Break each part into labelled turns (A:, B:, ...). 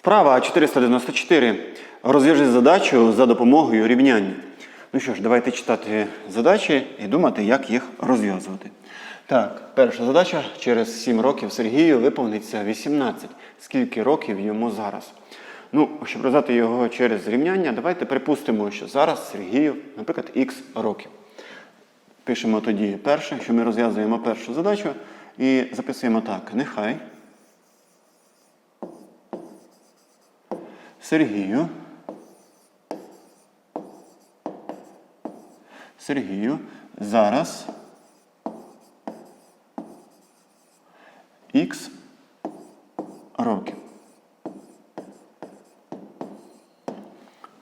A: Вправа 494. Розв'яжи задачу за допомогою рівняння. Ну що ж, давайте читати задачі і думати, як їх розв'язувати. Так, перша задача. Через 7 років Сергію виповниться 18. Скільки років йому зараз? Ну, щоб розв'язати його через рівняння, давайте припустимо, що зараз Сергію, наприклад, х років. Пишемо тоді перше, що ми розв'язуємо першу задачу і записуємо так. Нехай Сергію. Сергію зараз х років.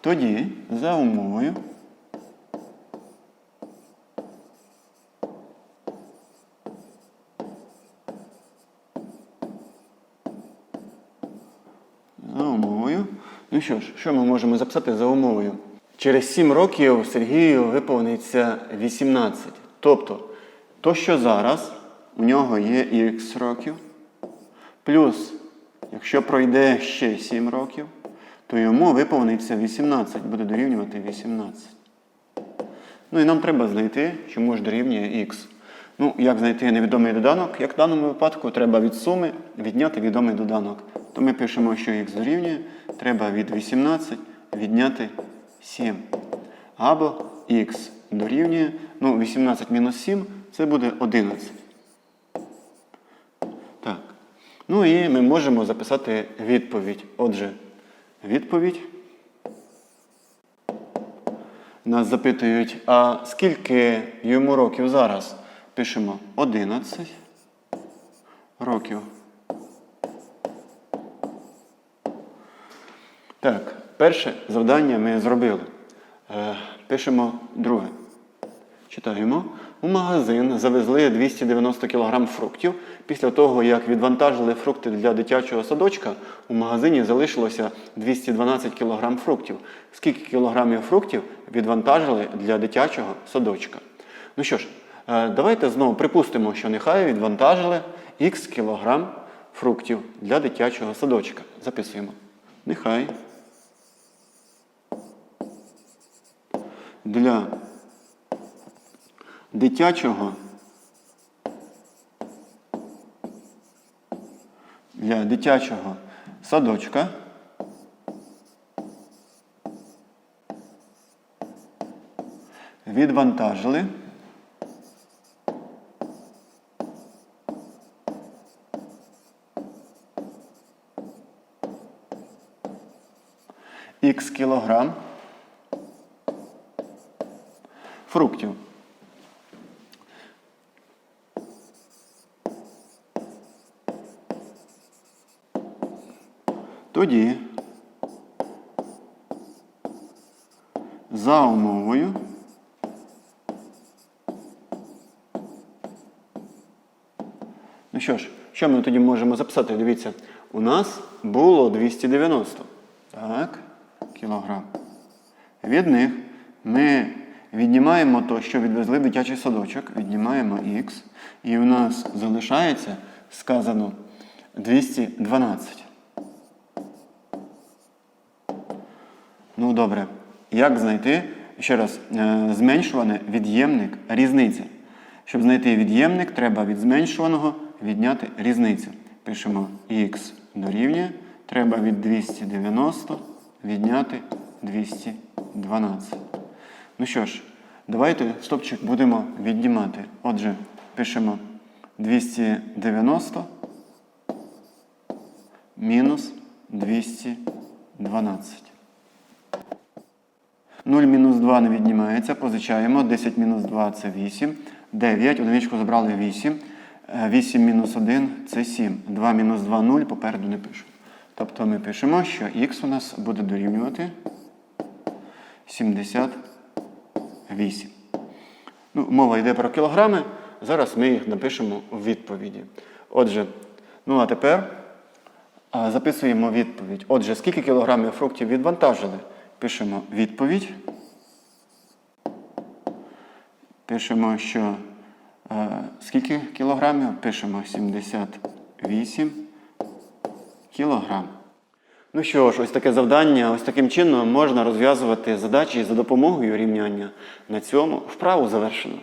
A: Тоді за умовою За умовою. Ну що ж, що ми можемо записати за умовою? Через 7 років Сергію виповниться 18. Тобто, то, що зараз у нього є х років, плюс, якщо пройде ще 7 років, то йому виповниться 18, буде дорівнювати 18. Ну і нам треба знайти, чому ж дорівнює х. Ну, як знайти невідомий доданок? Як в даному випадку треба від суми відняти відомий доданок. То ми пишемо, що х дорівнює, треба від 18 відняти 7. Або х дорівнює, ну, 18 мінус 7 це буде 11. Так. Ну і ми можемо записати відповідь. Отже, відповідь. Нас запитують, а скільки йому років зараз? Пишемо 11 років. Так, перше завдання ми зробили. Е, пишемо друге. Читаємо. У магазин завезли 290 кг фруктів. Після того, як відвантажили фрукти для дитячого садочка, у магазині залишилося 212 кг фруктів. Скільки кілограмів фруктів відвантажили для дитячого садочка? Ну що ж, е, давайте знову припустимо, що нехай відвантажили х кілограм фруктів для дитячого садочка. Записуємо. Нехай для дитячого для дитячого садочка. Відвантажили. Х кілограм фруктів. Тоді за умовою Ну що ж, що ми тоді можемо записати? Дивіться, у нас було 290 так, кілограм. Від них ми віднімаємо то, що відвезли в дитячий садочок, віднімаємо х, і у нас залишається сказано 212. Ну добре. Як знайти, ще раз, е, зменшуване від'ємник різниці. Щоб знайти від'ємник, треба від зменшуваного відняти різницю. Пишемо х дорівнює. Треба від 290 відняти 212. Ну що ж, давайте стопчик будемо віднімати. Отже, пишемо 290 мінус 212. 0 мінус 2 не віднімається, позичаємо. 10 мінус 2 це 8. 9. Одиничку забрали 8. 8 мінус 1 це 7. 2 мінус 2 0, попереду не пишу. Тобто ми пишемо, що х у нас буде дорівнювати 78. Ну, мова йде про кілограми. Зараз ми їх напишемо у відповіді. Отже, ну а тепер записуємо відповідь. Отже, скільки кілограмів фруктів відвантажили? Пишемо відповідь. Пишемо, що е, скільки кілограмів? Пишемо 78 кілограм. Ну що ж, ось таке завдання. Ось таким чином можна розв'язувати задачі за допомогою рівняння. На цьому вправу завершено.